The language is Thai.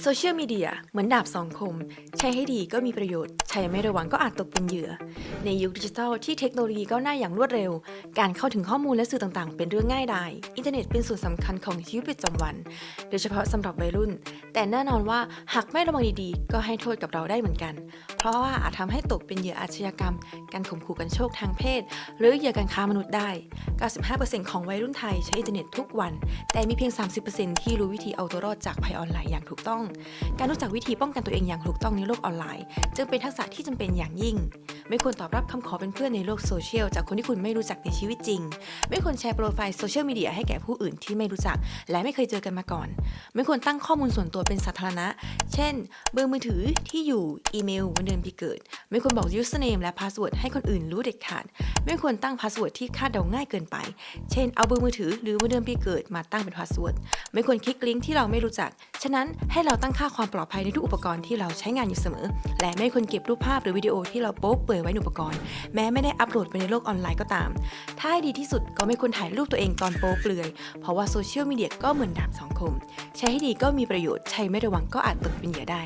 โซเชียลมีเดียเหมือนดาบสองคม ใช้ให้ดีก็มีประโยชน์ ใช้ไม่ระวังก็อาจตกเป็นเหยื่อ ในยุคดิจิทัลที่เทคโนโลยีก้าวหน้าอย่างรวดเร็ว การเข้าถึงข้อมูลและสื่อต่างๆ เป็นเรื่องง่ายดาย อินเทอร์เน็ตเป็นส่วนสำคัญของชีวิตประจำวัน โดยเฉพาะสำหรับวัยรุ่น แต่แน่นอนว่าหากไม่ระวังดีๆ ก็ให้โทษกับเราได้เหมือนกัน เพราะว่าอาจทำให้ตกเป็นเหยื่ออาชญากรรม การข่มขู่กันโชคทางเพศ หรือเหยื่อการค้ามนุษย์ได้ 95%ของวัยรุ่นไทยใช้อินเทอร์เน็ตทุกวัน แต่มีเพียง 30%ที่รู้วิธีเอาตัวรอดจากภัยออนไลน์อย่างถูกต้อง การรู้จักวิธีป้องกันตัวเองอย่างถูกต้องในโลกออนไลน์ จึงเป็นทักษะที่จำเป็นอย่างยิ่ง ไม่ควรตอบรับคำขอเป็นเพื่อนในโลกโซเชียลจากคนที่คุณไม่รู้จักในชีวิตจริง ไม่ควรแชร์โปรไฟล์โซเชียลมีเดียให้แก่ผู้อื่นที่ไม่รู้จัก และไม่เคยเจอกันมาก่อน ไม่ควรตั้งข้อมูลส่วนตัวเป็นสาธารณะ เช่น เบอร์มือถือที่อยู่ อีเมล วันเดือนปีเกิด ไม่ควรบอก username และ password ให้คนอื่นรู้เด็ดขาด ไม่ควรตั้ง password ที่คาดเดาง่ายเกินไป เช่น เอาเบอร์มือถือหรือวันเดือนปีเกิดมาตั้งเป็น password ไม่ควรคลิกลิงก์ที่เราไม่รู้จัก ฉะนั้นให้เราตั้งค่าความปลอดภัยในทุกอุปกรณ์ที่เราใช้งานอยู่เสมอ และไม่ควรเก็บรูปภาพหรือวิดีโอที่เราโป๊เปื่อยไว้ในอุปกรณ์ แม้ไม่ได้อัปโหลดไปในโลกออนไลน์ก็ตาม ถ้าให้ดีที่สุดก็ไม่ควรถ่ายรูปตัวเองตอนโป๊เปลือย เพราะว่าโซเชียลมีเดียก็เหมือนดาบสองคม ใช้ให้ดีก็มีประโยชน์ ใช้ไม่ระวังก็อาจตกเป็นเหยื่อได้